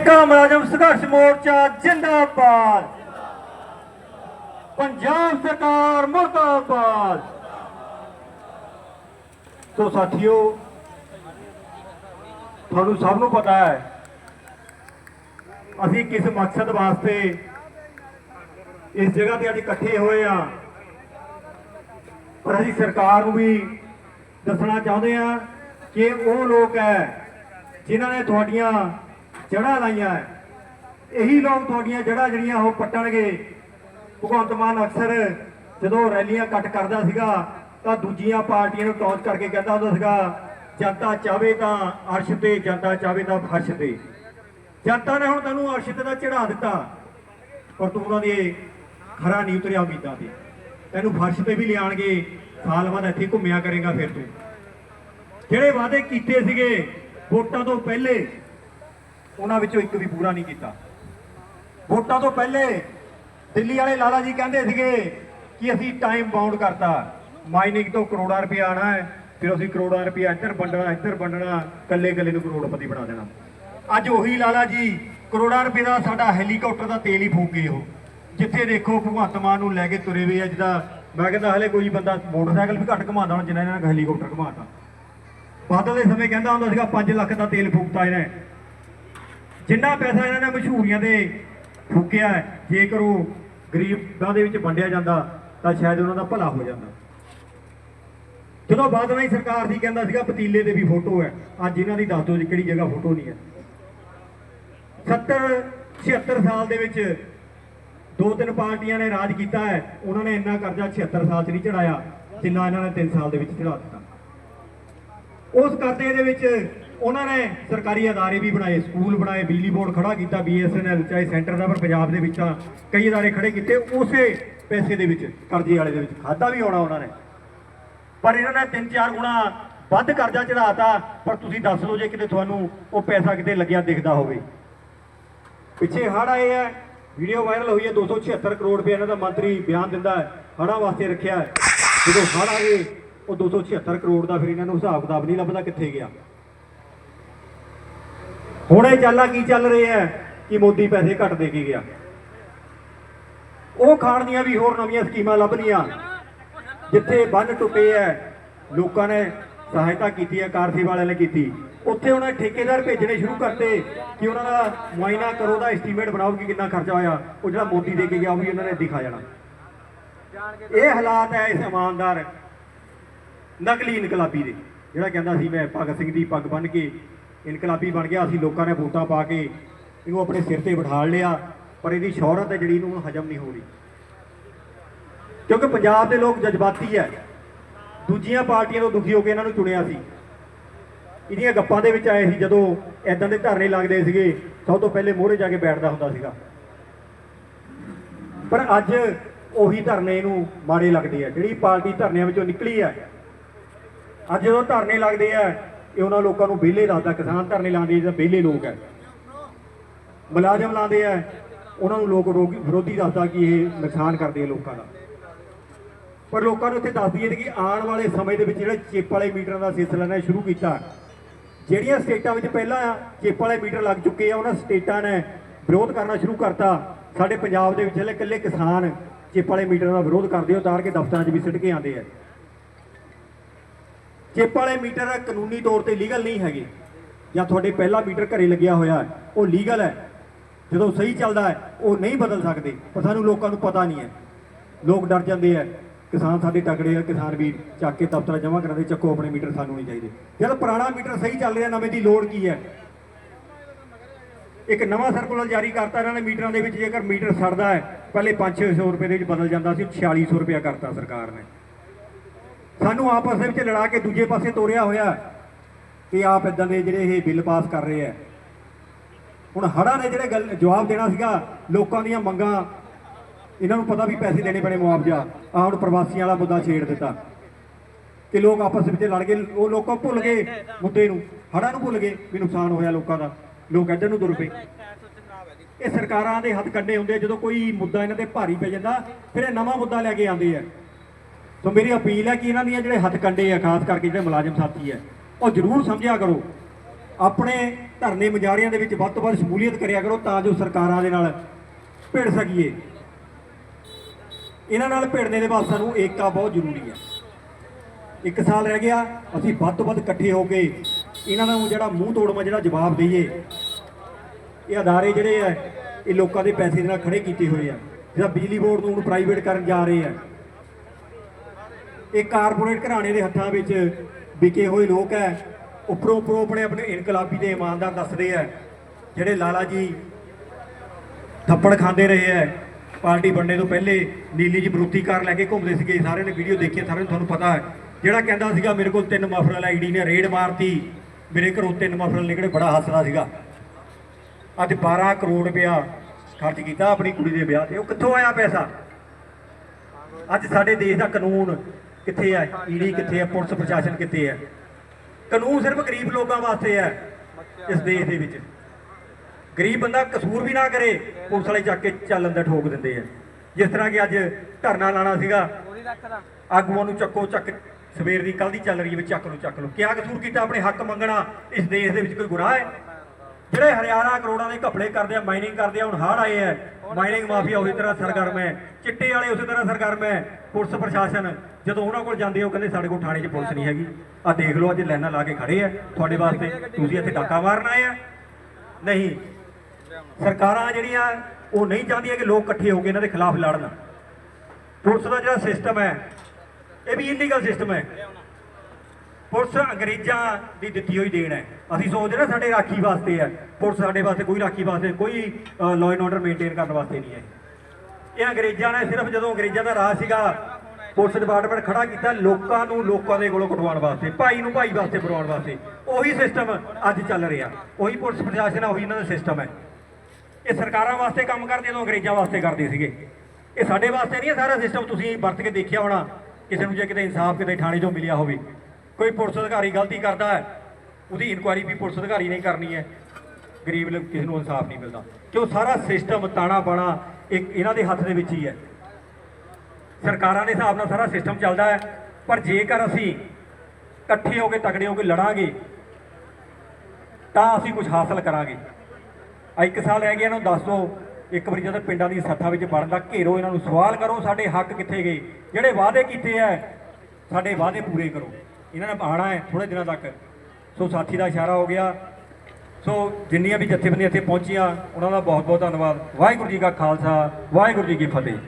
ਏਕਾ ਮੁਲਾਜ਼ਮ ਸੰਘਰਸ਼ ਮੋਰਚਾ ਜਿੰਦਾਬਾਦ। ਪੰਜਾਬ ਸਰਕਾਰ ਮੁਰਦਾਬਾਦ। ਤੋ ਸਾਥੀਓ, ਤੁਹਾਨੂੰ ਸਭ ਨੂੰ ਪਤਾ ਹੈ, ਅਸੀਂ ਕਿਸ ਮਕਸਦ ਵਾਸਤੇ ਇਸ ਜਗ੍ਹਾ ਤੇ ਅੱਜ ਇਕੱਠੇ ਹੋਏ ਆ ਪਰ ਅਸੀਂ ਸਰਕਾਰ ਨੂੰ ਵੀ ਦੱਸਣਾ ਚਾਹੁੰਦੇ ਆ ਕਿ ਉਹ ਲੋਕ ਹੈ ਜਿਨ੍ਹਾਂ ਨੇ ਤੁਹਾਡੀਆਂ ਜੜ੍ਹਾਂ ਲਾਈਆਂ। ਇਹੀ ਲੋਕ ਤੁਹਾਡੀਆਂ ਜੜ੍ਹਾਂ ਜਿਹੜੀਆਂ ਉਹ ਪੱਟਣਗੇ। ਭਗਵੰਤ ਮਾਨ ਅਕਸਰ ਜਦੋਂ ਰੈਲੀਆਂ ਕੱਟ ਕਰਦਾ ਸੀਗਾ, ਤਾਂ ਦੂਜੀਆਂ ਪਾਰਟੀਆਂ ਨੂੰ ਟੌਂਚ ਕਰਕੇ ਕਹਿੰਦਾ ਹੁੰਦਾ ਸੀਗਾ, ਜਨਤਾ ਚਾਹਵੇ ਤਾਂ ਅਰਸ਼ ਤੇ, ਜਨਤਾ ਚਾਹਵੇ ਤਾਂ ਫਰਸ਼ ਤੇ। ਜਨਤਾ ਨੇ ਹੁਣ ਤੈਨੂੰ ਅਰਸ਼ ਤੇ ਦਾ ਚੜਾ ਦਿੱਤਾ, ਪਰ ਤੂੰ ਉਹਨਾਂ ਦੇ ਖਰਾ ਨਹੀਂ ਉਤਰਿਆ ਉਮੀਦਾਂ ਤੇ। ਤੈਨੂੰ ਫਰਸ਼ ਤੇ ਵੀ ਲਿਆਣਗੇ ਸਾਲ ਬਾਅਦ ਇੱਥੇ ਘੁੰਮਿਆ ਕਰੇਗਾ ਫਿਰ ਤੂੰ। ਜਿਹੜੇ ਵਾਅਦੇ ਕੀਤੇ ਸੀਗੇ, ਵੋਟਾਂ ਤੋਂ ਪਹਿਲੇ ਉਹਨਾਂ ਵਿੱਚੋਂ ਇੱਕ ਵੀ ਪੂਰਾ ਨਹੀਂ ਕੀਤਾ। ਵੋਟਾਂ ਤੋਂ ਪਹਿਲੇ ਦਿੱਲੀ ਵਾਲੇ ਲਾਲਾ ਜੀ ਕਹਿੰਦੇ ਸੀਗੇ ਕਿ ਅਸੀਂ ਟਾਈਮ ਬਾਉਂਡ ਕਰਤਾ। ਮਾਈਨਿੰਗ ਤੋਂ ਕਰੋੜਾਂ ਰੁਪਏ ਆਣਾ ਹੈ, ਫਿਰ ਅਸੀਂ ਕਰੋੜਾਂ ਰੁਪਏ ਇੱਧਰ ਵੰਡਣਾ ਇੱਧਰ ਵੰਡਣਾ ਕੱਲੇ ਕੱਲੇ ਨੂੰ ਕਰੋੜਪਤੀ ਬਣਾ ਦੇਣਾ। ਅੱਜ ਉਹੀ ਲਾਲਾ ਜੀ ਕਰੋੜਾਂ ਰੁਪਏ ਦਾ ਸਾਡਾ ਹੈਲੀਕਾਪਟਰ ਦਾ ਤੇਲ ਹੀ ਫੂਕ ਗਏ ਉਹ। ਜਿੱਥੇ ਦੇਖੋ ਭਗਵੰਤ ਮਾਨ ਨੂੰ ਲੈ ਕੇ ਤੁਰੇ ਹੋਏ ਆ ਜਿਹਦਾ ਮੈਂ ਕਹਿੰਦਾ ਹਲੇ ਕੋਈ ਬੰਦਾ ਮੋਟਰਸਾਈਕਲ ਵੀ ਘੱਟ ਘਮਾਉਂਦਾ ਹੁਣ ਜਿੰਨਾ ਇਹਨਾਂ ਨੇ ਹੈਲੀਕਾਪਟਰ ਘਮਾਤਾ। ਬਾਦਲ ਦੇ ਸਮੇਂ ਕਹਿੰਦਾ ਹੁੰਦਾ ਸੀਗਾ 5 ਲੱਖ ਦਾ ਤੇਲ ਫੂਕਤਾ ਇਹਨੇ। ਜਿੰਨਾ ਪੈਸਾ ਇਹਨਾਂ ਨੇ ਮਸ਼ਹੂਰੀਆਂ 'ਤੇ ਫੂਕਿਆ ਜੇਕਰ ਉਹ ਗਰੀਬਾਂ ਦੇ ਵਿੱਚ ਵੰਡਿਆ ਜਾਂਦਾ, ਤਾਂ ਸ਼ਾਇਦ ਉਹਨਾਂ ਦਾ ਭਲਾ ਹੋ ਜਾਂਦਾ। ਜਦੋਂ ਬਾਦਲਾਂ ਦੀ ਸਰਕਾਰ ਸੀ, ਕਹਿੰਦਾ ਸੀਗਾ, ਪਤੀਲੇ ਦੇ ਵੀ ਫੋਟੋ ਹੈ। ਅੱਜ ਇਹਨਾਂ ਦੀ ਦੱਸ ਦਿਓ ਜੀ ਕਿਹੜੀ ਜਗ੍ਹਾ ਫੋਟੋ ਨਹੀਂ ਹੈ। 70 76 ਸਾਲ ਦੇ ਵਿੱਚ ਦੋ ਤਿੰਨ ਪਾਰਟੀਆਂ ਨੇ ਰਾਜ ਕੀਤਾ ਹੈ। ਉਹਨਾਂ ਨੇ ਇੰਨਾ ਕਰਜ਼ਾ 76 ਸਾਲ 'ਚ ਨਹੀਂ ਚੜਾਇਆ ਜਿੰਨਾ ਇਹਨਾਂ ਨੇ 3 ਸਾਲ ਦੇ ਵਿੱਚ ਚੜਾ ਦਿੱਤਾ। ਉਸ ਕਰਜ਼ੇ ਦੇ ਵਿੱਚ ਉਹਨਾਂ ਨੇ ਸਰਕਾਰੀ ਅਦਾਰੇ ਵੀ ਬਣਾਏ, ਸਕੂਲ ਬਣਾਏ, ਬਿਜਲੀ ਬੋਰਡ ਖੜਾ ਕੀਤਾ ਬੀਐਸਐਨਐਲ ਚਾਹੇ ਸੈਂਟਰ ਦਾ, ਪਰ ਪੰਜਾਬ ਦੇ ਵਿੱਚ ਤਾਂ ਕਈ ਅਦਾਰੇ ਖੜੇ ਕੀਤੇ ਉਸੇ ਪੈਸੇ ਦੇ ਵਿੱਚ, ਕਰਜ਼ੇ ਵਾਲੇ ਦੇ ਵਿੱਚ। ਖਾਦਾ ਵੀ ਆਉਣਾ ਉਹਨਾਂ ਨੇ। ਪਰ ਇਹਨਾਂ ਨੇ ਤਿੰਨ ਚਾਰ ਗੁਣਾ ਵੱਧ ਕਰਜ਼ਾ ਚੜਾਤਾ ਪਰ ਤੁਸੀਂ ਦੱਸ ਲਓ ਜੇ ਕਿਤੇ ਤੁਹਾਨੂੰ ਉਹ ਪੈਸਾ ਕਿਤੇ ਲੱਗਿਆ ਦਿਖਦਾ ਹੋਵੇ। ਪਿੱਛੇ ਹੜ ਆਏ ਆ, ਵੀਡੀਓ ਵਾਇਰਲ ਹੋਈ ਹੈ 276 ਕਰੋੜ ਰੁਪਏ ਇਹਨਾਂ ਦਾ ਮੰਤਰੀ ਬਿਆਨ ਦਿੰਦਾ ਹੈ ਹੜਾਂ ਵਾਸਤੇ ਰੱਖਿਆ ਹੈ। ਜਦੋਂ ਹੜ ਆ ਗਏ ਉਹ 276 ਕਰੋੜ ਦਾ ਫਿਰ ਇਹਨਾਂ ਨੂੰ ਹਿਸਾਬ ਕਿਤਾਬ ਨਹੀਂ ਲੱਭਦਾ ਕਿੱਥੇ ਗਿਆ। ਹੁਣ ਇਹ ਚਾਲਾਂ ਕੀ ਚੱਲ ਰਿਹਾ ਹੈ ਕਿ ਮੋਦੀ ਪੈਸੇ ਘੱਟ ਦੇ ਕੇ ਗਿਆ। ਉਹ ਖਾਣ ਦੀਆਂ ਵੀ ਹੋਰ ਨਵੀਆਂ ਸਕੀਮਾਂ ਲੱਭ ਲੀਆਂ ਜਿੱਥੇ ਬੰਨ ਟੁੱਟੇ ਐ ਲੋਕਾਂ ਨੇ ਸਹਾਇਤਾ ਕੀਤੀ ਹੈ ਕਾਰਸੀ ਵਾਲਿਆਂ ਨੇ ਕੀਤੀ। ਉੱਥੇ ਉਹਨਾਂ ਨੇ ਠੇਕੇਦਾਰ ਭੇਜਣੇ ਸ਼ੁਰੂ ਕਰਤੇ ਕਿ ਉਹਨਾਂ ਦਾ ਮੁਆਇਨਾ ਕਰੋ ਦਾ ਐਸਟੀਮੇਟ ਬਣਾਓ ਕਿ ਕਿੰਨਾ ਖਰਚਾ ਹੋਇਆ। ਉਹ ਜਿਹੜਾ ਮੋਦੀ ਦੇ ਕੇ ਗਿਆ, ਉਹ ਵੀ ਉਹਨਾਂ ਨੇ ਦਿਖਾ ਜਾਣਾ। ਇਹ ਹਾਲਾਤ ਹੈ ਇਸ ਇਮਾਨਦਾਰ ਨਕਲੀ ਇਨਕਲਾਬੀ ਦੇ, ਜਿਹੜਾ ਕਹਿੰਦਾ ਸੀ ਮੈਂ ਭਗਤ ਸਿੰਘ ਦੀ ਪੱਗ ਬੰਨ੍ਹ ਕੇ ਇਨਕਲਾਬੀ ਬਣ ਗਿਆ। ਅਸੀਂ ਲੋਕਾਂ ਨੇ ਵੋਟਾਂ ਪਾ ਕੇ ਇਹਨੂੰ ਆਪਣੇ ਸਿਰ ਤੇ ਬਿਠਾ ਲਿਆ, ਪਰ ਇਹਦੀ ਸ਼ੌਹਰਤ ਹੈ ਜਿਹੜੀ ਇਹਨੂੰ ਹੁਣ ਹਜਮ ਨਹੀਂ ਹੋ ਰਹੀ। ਕਿਉਂਕਿ ਪੰਜਾਬ ਦੇ ਲੋਕ ਜਜ਼ਬਾਤੀ ਹੈ। ਦੂਜੀਆਂ ਪਾਰਟੀਆਂ ਤੋਂ ਦੁਖੀ ਹੋ ਕੇ ਇਹਨਾਂ ਨੂੰ ਚੁਣਿਆ ਸੀ। ਇਹਦੀਆਂ ਗੱਪਾਂ ਦੇ ਵਿੱਚ ਆਏ ਸੀ, ਜਦੋਂ ਐਦਾਂ ਦੇ ਧਰਨੇ ਲੱਗਦੇ ਸੀਗੇ, ਸਭ ਤੋਂ ਪਹਿਲੇ ਮੋਹਰੇ ਜਾ ਕੇ ਬੈਠਦਾ ਹੁੰਦਾ ਸੀਗਾ। ਪਰ ਅੱਜ ਉਹੀ ਧਰਨੇ ਨੂੰ ਮਾੜੇ ਲੱਗਦੇ ਆ। ਜਿਹੜੀ ਪਾਰਟੀ ਧਰਨਿਆਂ ਵਿੱਚੋਂ ਨਿਕਲੀ ਹੈ ਅੱਜ ਜਦੋਂ ਧਰਨੇ ਲੱਗਦੇ ਆ ਇਹ ਉਹਨਾਂ ਲੋਕਾਂ ਨੂੰ ਵਿਹਲੇ ਦੱਸਦਾ ਕਿਸਾਨ ਧਰਨੇ ਲਾਉਂਦੇ ਜਿਹੜਾ ਵਿਹਲੇ ਲੋਕ ਹੈ ਮੁਲਾਜ਼ਮ ਲਾਉਂਦੇ ਆ, ਉਹਨਾਂ ਨੂੰ ਲੋਕ ਰੋਗੀ, ਵਿਰੋਧੀ ਦੱਸਦਾ ਕਿ ਇਹ ਨੁਕਸਾਨ ਕਰਦੇ ਆ ਲੋਕਾਂ ਦਾ। ਪਰ ਲੋਕਾਂ ਨੂੰ ਇੱਥੇ ਦੱਸ ਦਈਏ ਕਿ ਆਉਣ ਵਾਲੇ ਸਮੇਂ ਦੇ ਵਿੱਚ ਜਿਹੜਾ ਚਿੱਪ ਵਾਲੇ ਮੀਟਰਾਂ ਦਾ ਸਿਲਸਿਲਾ ਨੇ ਸ਼ੁਰੂ ਕੀਤਾ। ਜਿਹੜੀਆਂ ਸਟੇਟਾਂ ਵਿੱਚ ਪਹਿਲਾਂ ਚਿੱਪ ਵਾਲੇ ਮੀਟਰ ਲੱਗ ਚੁੱਕੇ ਆ, ਉਹਨਾਂ ਸਟੇਟਾਂ ਨੇ ਵਿਰੋਧ ਕਰਨਾ ਸ਼ੁਰੂ ਕਰਤਾ। ਸਾਡੇ ਪੰਜਾਬ ਦੇ ਵਿੱਚ ਜਿਹੜੇ ਇਕੱਲੇ ਕਿਸਾਨ ਚਿੱਪ ਵਾਲੇ ਮੀਟਰਾਂ ਦਾ ਵਿਰੋਧ ਕਰਦੇ ਹੋ ਤਾਰ ਕੇ ਦਫ਼ਤਰਾਂ 'ਚ ਵੀ ਸਿੱਟ ਕੇ ਆਉਂਦੇ ਆ। ਚਿੱਪ ਵਾਲੇ ਮੀਟਰ ਕਾਨੂੰਨੀ ਤੌਰ ਤੇ ਲੀਗਲ ਨਹੀਂ ਹੈਗੇ। ਜਾਂ ਤੁਹਾਡੇ ਪਹਿਲਾ ਮੀਟਰ ਘਰੇ ਲੱਗਿਆ ਹੋਇਆ ਉਹ ਲੀਗਲ ਹੈ। ਜਦੋਂ ਸਹੀ ਚੱਲਦਾ ਹੈ, ਉਹ ਨਹੀਂ ਬਦਲ ਸਕਦੇ। ਪਰ ਸਾਨੂੰ ਲੋਕਾਂ ਨੂੰ ਪਤਾ ਨਹੀਂ ਹੈ। ਲੋਕ ਡਰ ਜਾਂਦੇ ਆ ਕਿਸਾਨ ਸਾਡੇ ਤਕੜੇ ਆ, ਕਿਸਾਨ ਵੀਰ, ਚੱਕ ਕੇ ਦਫ਼ਤਰ ਜਮ੍ਹਾਂ ਕਰਾਉਂਦੇ, ਚੱਕੋ ਆਪਣੇ ਮੀਟਰ ਸਾਨੂੰ ਨਹੀਂ ਚਾਹੀਦੇ। ਜਦ ਪੁਰਾਣਾ ਮੀਟਰ ਸਹੀ ਚੱਲ ਰਿਹਾ, ਨਵੇਂ ਦੀ ਲੋੜ ਕੀ ਹੈ? ਇੱਕ ਨਵਾਂ ਸਰਕੂਲਰ ਜਾਰੀ ਕਰਤਾ, ਇਹਨਾਂ ਨੇ ਮੀਟਰਾਂ ਦੇ ਵਿੱਚ ਜੇਕਰ ਮੀਟਰ ਸੜਦਾ ਹੈ, ਪਹਿਲੇ 5-600 ਰੁਪਏ ਦੇ ਵਿੱਚ ਬਦਲ ਜਾਂਦਾ ਸੀ 4600 ਰੁਪਏ ਕਰਤਾ ਸਰਕਾਰ ਨੇ। ਸਾਨੂੰ ਆਪਸ ਦੇ ਵਿੱਚ ਲੜਾ ਕੇ ਦੂਜੇ ਪਾਸੇ ਤੋਰਿਆ ਹੋਇਆ ਕਿ ਆਪ ਇਦਾਂ ਦੇ ਜਿਹੜੇ ਇਹ ਬਿੱਲ ਪਾਸ ਕਰ ਰਹੇ ਆ ਹੁਣ ਹੜਾਂ ਨੇ ਜਿਹੜੇ ਗੱਲ ਜਵਾਬ ਦੇਣਾ ਸੀਗਾ, ਲੋਕਾਂ ਦੀਆਂ ਮੰਗਾਂ, ਇਹਨਾਂ ਨੂੰ ਪਤਾ ਵੀ ਪੈਸੇ ਦੇਣੇ ਪੈਣੇ ਮੁਆਵਜ਼ਾ। ਆਹ ਹੁਣ ਪ੍ਰਵਾਸੀਆਂ ਵਾਲਾ ਮੁੱਦਾ ਛੇੜ ਦਿੱਤਾ। ਕਿ ਲੋਕ ਆਪਸ ਵਿੱਚ ਲੜ ਗਏ, ਉਹ ਲੋਕਾਂ ਭੁੱਲ ਗਏ ਮੁੱਦੇ ਨੂੰ। ਹੜਾਂ ਨੂੰ ਭੁੱਲ ਗਏ ਵੀ ਨੁਕਸਾਨ ਹੋਇਆ ਲੋਕਾਂ ਦਾ। ਲੋਕ ਇੱਧਰ ਨੂੰ ਤੁਰ ਪਏ। ਇਹ ਸਰਕਾਰਾਂ ਦੇ ਹੱਥ ਕੰਡੇ ਹੁੰਦੇ ਜਦੋਂ ਕੋਈ ਮੁੱਦਾ ਇਹਨਾਂ ਤੇ ਭਾਰੀ ਪੈ ਜਾਂਦਾ, ਫਿਰ ਇਹ ਨਵਾਂ ਮੁੱਦਾ ਲੈ ਕੇ ਆਉਂਦੇ ਆ। ਸੋ ਮੇਰੀ ਅਪੀਲ ਹੈ ਕਿ ਇਹਨਾਂ ਦੀਆਂ ਜਿਹੜੇ ਹੱਥ ਕੰਡੇ ਆ, ਖਾਸ ਕਰਕੇ ਜਿਹੜੇ ਮੁਲਾਜ਼ਮ ਸਾਥੀ ਹੈ, ਉਹ ਜ਼ਰੂਰ ਸਮਝਿਆ ਕਰੋ। ਆਪਣੇ ਧਰਨੇ ਮੁਜ਼ਾਹਰਿਆਂ ਦੇ ਵਿੱਚ ਵੱਧ ਤੋਂ ਵੱਧ ਸ਼ਮੂਲੀਅਤ ਕਰਿਆ ਕਰੋ ਤਾਂ ਜੋ ਸਰਕਾਰਾਂ ਦੇ ਨਾਲ ਭਿੜ ਸਕੀਏ। ਇਹਨਾਂ ਨਾਲ ਭਿੜਨੇ ਦੇ ਵਾਸਤੇ ਸਾਨੂੰ ਏਕਤਾ ਬਹੁਤ ਜ਼ਰੂਰੀ ਹੈ। ਇੱਕ ਸਾਲ ਰਹਿ ਗਿਆ, ਅਸੀਂ ਵੱਧ ਤੋਂ ਵੱਧ ਇਕੱਠੇ ਹੋ ਕੇ ਇਹਨਾਂ ਨੂੰ ਜਿਹੜਾ ਮੂੰਹ ਤੋੜਵਾ ਜਿਹੜਾ ਜਵਾਬ ਦਈਏ, ਇਹ ਅਦਾਰੇ ਜਿਹੜੇ ਆ ਇਹ ਲੋਕਾਂ ਦੇ ਪੈਸੇ ਦੇ ਨਾਲ ਖੜੇ ਕੀਤੇ ਹੋਏ ਆ। ਜਿਹੜਾ ਬਿਜਲੀ ਬੋਰਡ ਨੂੰ ਹੁਣ ਪ੍ਰਾਈਵੇਟ ਕਰਨ ਜਾ ਰਹੇ ਆ। ਇਹ ਕਾਰਪੋਰੇਟ ਘਰਾਣੇ ਦੇ ਹੱਥਾਂ ਵਿੱਚ ਵਿਕੇ ਹੋਏ ਲੋਕ ਹੈ। ਉੱਪਰੋਂ ਉੱਪਰੋਂ ਆਪਣੇ ਆਪਣੇ ਇਨਕਲਾਬੀ ਦੇ ਇਮਾਨਦਾਰ ਦੱਸਦੇ ਆ ਜਿਹੜੇ ਲਾਲਾ ਜੀ ਥੱਪੜ ਖਾਂਦੇ ਰਹੇ ਐ ਪਾਰਟੀ ਬਣਨੇ ਤੋਂ ਪਹਿਲੇ ਨੀਲੀ ਜੀ ਬਰੂਤੀ ਕਾਰ ਲੈ ਕੇ ਘੁੰਮਦੇ ਸੀਗੇ। ਸਾਰਿਆਂ ਨੇ ਵੀਡੀਓ ਦੇਖੀ ਸਾਰਿਆਂ ਨੂੰ ਤੁਹਾਨੂੰ ਪਤਾ ਹੈ। ਜਿਹੜਾ ਕਹਿੰਦਾ ਸੀਗਾ, ਮੇਰੇ ਕੋਲ ਤਿੰਨ ਮਫਰਲ ਆਈਡੀ ਨੇ ਰੇਡ ਮਾਰਤੀ। ਮੇਰੇ ਘਰੋਂ ਤਿੰਨ ਮਫਰਲ ਨਿਕਲੇ। ਬੜਾ ਹੱਸਦਾ ਸੀਗਾ। ਅੱਜ 12 ਕਰੋੜ ਰੁਪਇਆ ਖਰਚ ਕੀਤਾ ਆਪਣੀ ਕੁੜੀ ਦੇ ਵਿਆਹ ਤੇ। ਉਹ ਕਿੱਥੋਂ ਆਇਆ ਪੈਸਾ? ਅੱਜ ਸਾਡੇ ਦੇਸ਼ ਦਾ ਕਾਨੂੰਨ ਕਿੱਥੇ ਹੈ ਈਡੀ ਕਿੱਥੇ ਹੈ ਪੁਲਿਸ ਪ੍ਰਸ਼ਾਸਨ ਕਿੱਥੇ ਹੈ ਕਾਨੂੰਨ ਸਿਰਫ ਗਰੀਬ ਲੋਕਾਂ ਵਾਸਤੇ ਹੈ ਇਸ ਦੇਸ਼ ਦੇ ਵਿੱਚ। ਗਰੀਬ ਬੰਦਾ ਕਸੂਰ ਵੀ ਨਾ ਕਰੇ, ਪੁਲਿਸ ਵਾਲੇ ਚੱਕ ਕੇ ਚੱਲ ਅੰਦਰ ਠੋਕ ਦਿੰਦੇ ਆ। ਜਿਸ ਤਰ੍ਹਾਂ ਕਿ ਅੱਜ ਧਰਨਾ ਲਾਣਾ ਸੀਗਾ। ਆਗੂਆਂ ਨੂੰ ਚੱਕੋ, ਚੱਕ ਸਵੇਰ ਦੀ ਕੱਲ ਦੀ ਚੱਲ ਰਹੀ ਹੈ ਵੀ ਚੱਕ ਲਓ ਚੱਕ ਲਓ। ਕਿਆ ਕਸੂਰ ਕੀਤਾ ਆਪਣੇ ਹੱਕ ਮੰਗਣਾ? ਇਸ ਦੇਸ਼ ਦੇ ਵਿੱਚ ਕੋਈ ਗੁਨਾਹ ਹੈ? ਜਿਹੜੇ ਹਰਿਆਣਾ ਕਰੋੜਾਂ ਦੇ ਘਪਲੇ ਕਰਦੇ ਆ ਮਾਈਨਿੰਗ ਕਰਦੇ ਆ, ਹੁਣ ਹੜ੍ਹ ਆਏ ਆ। ਮਾਈਨਿੰਗ ਮਾਫੀਆ ਉਸੇ ਤਰ੍ਹਾਂ ਸਰਗਰਮ ਹੈ। ਚਿੱਟੇ ਵਾਲੇ ਉਸੇ ਤਰ੍ਹਾਂ ਸਰਗਰਮ ਹੈ। ਪੁਲਿਸ ਪ੍ਰਸ਼ਾਸਨ, ਜਦੋਂ ਉਹਨਾਂ ਕੋਲ ਜਾਂਦੇ ਉਹ ਕਹਿੰਦੇ ਸਾਡੇ ਕੋਲ ਥਾਣੇ 'ਚ ਪੁਲਿਸ ਨਹੀਂ ਹੈਗੀ। ਆ ਦੇਖ ਲਓ, ਅੱਜ ਲਾਈਨਾਂ ਲਾ ਕੇ ਖੜੇ ਆ। ਤੁਹਾਡੇ ਵਾਸਤੇ ਤੁਸੀਂ ਇੱਥੇ ਡਾਕਾ ਮਾਰਨ ਆਏ ਆ। ਨਹੀਂ, ਸਰਕਾਰਾਂ ਜਿਹੜੀਆਂ, ਉਹ ਨਹੀਂ ਚਾਹੁੰਦੀਆਂ ਕਿ ਲੋਕ ਇਕੱਠੇ ਹੋ ਕੇ ਇਹਨਾਂ ਦੇ ਖਿਲਾਫ ਲੜਨ। ਪੁਲਿਸ ਦਾ ਜਿਹੜਾ ਸਿਸਟਮ ਹੈ, ਇਹ ਵੀ ਇਲੀਗਲ ਸਿਸਟਮ ਹੈ। ਪੁਲਿਸ ਅੰਗਰੇਜ਼ਾਂ ਦੀ ਦਿੱਤੀ ਹੋਈ ਦੇਣ ਹੈ। ਅਸੀਂ ਸੋਚਦੇ ਨਾ ਸਾਡੇ ਰਾਖੀ ਵਾਸਤੇ ਹੈ। ਪੁਲਿਸ ਸਾਡੇ ਵਾਸਤੇ ਕੋਈ ਰਾਖੀ ਵਾਸਤੇ, ਕੋਈ ਲਾਅ ਐਂਡ ਆਰਡਰ ਮੇਨਟੇਨ ਕਰਨ ਵਾਸਤੇ ਨਹੀਂ ਹੈ। ਇਹ ਅੰਗਰੇਜ਼ਾਂ ਨੇ ਸਿਰਫ ਜਦੋਂ ਅੰਗਰੇਜ਼ਾਂ ਦਾ ਰਾਜ ਸੀਗਾ, ਪੁਲਿਸ ਡਿਪਾਰਟਮੈਂਟ ਖੜਾ ਕੀਤਾ ਲੋਕਾਂ ਨੂੰ ਲੋਕਾਂ ਦੇ ਕੋਲੋਂ ਕਟਵਾਉਣ ਵਾਸਤੇ, ਭਾਈ ਨੂੰ ਭਾਈ ਵਾਸਤੇ ਬਣਾਉਣ ਵਾਸਤੇ। ਉਹੀ ਸਿਸਟਮ ਅੱਜ ਚੱਲ ਰਿਹਾ। ਉਹੀ ਪੁਲਿਸ ਪ੍ਰਸ਼ਾਸਨ ਹੈ, ਉਹੀ ਇਹਨਾਂ ਦਾ ਸਿਸਟਮ ਹੈ। ਇਹ ਸਰਕਾਰਾਂ ਵਾਸਤੇ ਕੰਮ ਕਰਦੇ ਜਦੋਂ ਅੰਗਰੇਜ਼ਾਂ ਵਾਸਤੇ ਕਰਦੇ ਸੀਗੇ। ਇਹ ਸਾਡੇ ਵਾਸਤੇ ਨਹੀਂ ਹੈ, ਸਾਰਾ ਸਿਸਟਮ ਤੁਸੀਂ ਵਰਤ ਕੇ ਦੇਖਿਆ ਹੋਣਾ। ਕਿਸੇ ਨੂੰ ਜੇ ਕਿਤੇ ਇਨਸਾਫ ਕਿਤੇ ਥਾਣੇ 'ਚੋਂ ਮਿਲਿਆ ਹੋਵੇ। ਕੋਈ ਪੁਲਿਸ ਅਧਿਕਾਰੀ ਗਲਤੀ ਕਰਦਾ ਹੈ, ਉਹਦੀ ਇਨਕੁਆਇਰੀ ਵੀ ਪੁਲਿਸ ਅਧਿਕਾਰੀ ਨੇ ਕਰਨੀ ਹੈ। ਗਰੀਬ ਲੋਕ ਕਿਸੇ ਨੂੰ ਇਨਸਾਫ ਨਹੀਂ ਮਿਲਦਾ। ਕਿਉਂ ਸਾਰਾ ਸਿਸਟਮ ਤਾਣਾ ਬਾਣਾ ਇੱਕ ਇਹਨਾਂ ਦੇ ਹੱਥ ਦੇ ਵਿੱਚ ਹੀ ਹੈ। ਸਰਕਾਰਾਂ ਦੇ ਹਿਸਾਬ ਨਾਲ ਸਾਰਾ ਸਿਸਟਮ ਚੱਲਦਾ ਹੈ। ਪਰ ਜੇਕਰ ਅਸੀਂ ਇਕੱਠੇ ਹੋ ਕੇ, ਤਕੜੇ ਹੋ ਕੇ ਲੜਾਂਗੇ, ਤਾਂ ਅਸੀਂ ਕੁਝ ਹਾਸਲ ਕਰਾਂਗੇ। ਆ ਇੱਕ ਸਾਲ ਰਹਿ ਗਿਆ ਇਹਨਾਂ ਨੂੰ, ਦੱਸ ਦਿਓ ਇੱਕ ਵਾਰੀ ਜਦੋਂ ਪਿੰਡਾਂ ਦੀ ਸੱਥਾਂ ਵਿੱਚ ਵੜਨ ਦਾ ਘੇਰੋ ਇਹਨਾਂ ਨੂੰ, ਸਵਾਲ ਕਰੋ ਸਾਡੇ ਹੱਕ ਕਿੱਥੇ ਗਏ? ਜਿਹੜੇ ਵਾਅਦੇ ਕੀਤੇ ਐ ਸਾਡੇ ਵਾਅਦੇ ਪੂਰੇ ਕਰੋ। ਇਹਨਾਂ ਨੇ ਆਉਣਾ ਹੈ ਥੋੜੇ ਦਿਨਾਂ ਤੱਕ। ਸੋ ਸਾਥੀ ਦਾ ਇਸ਼ਾਰਾ ਹੋ ਗਿਆ। ਸੋ ਜਿੰਨੀਆਂ ਵੀ ਜਥੇਬੰਦੀਆਂ ਇੱਥੇ ਪਹੁੰਚੀਆਂ, ਉਹਨਾਂ ਦਾ ਬਹੁਤ ਬਹੁਤ ਧੰਨਵਾਦ। ਵਾਹਿਗੁਰੂ ਜੀ ਕਾ ਖਾਲਸਾ, ਵਾਹਿਗੁਰੂ ਜੀ ਕੀ ਫਤਿਹ।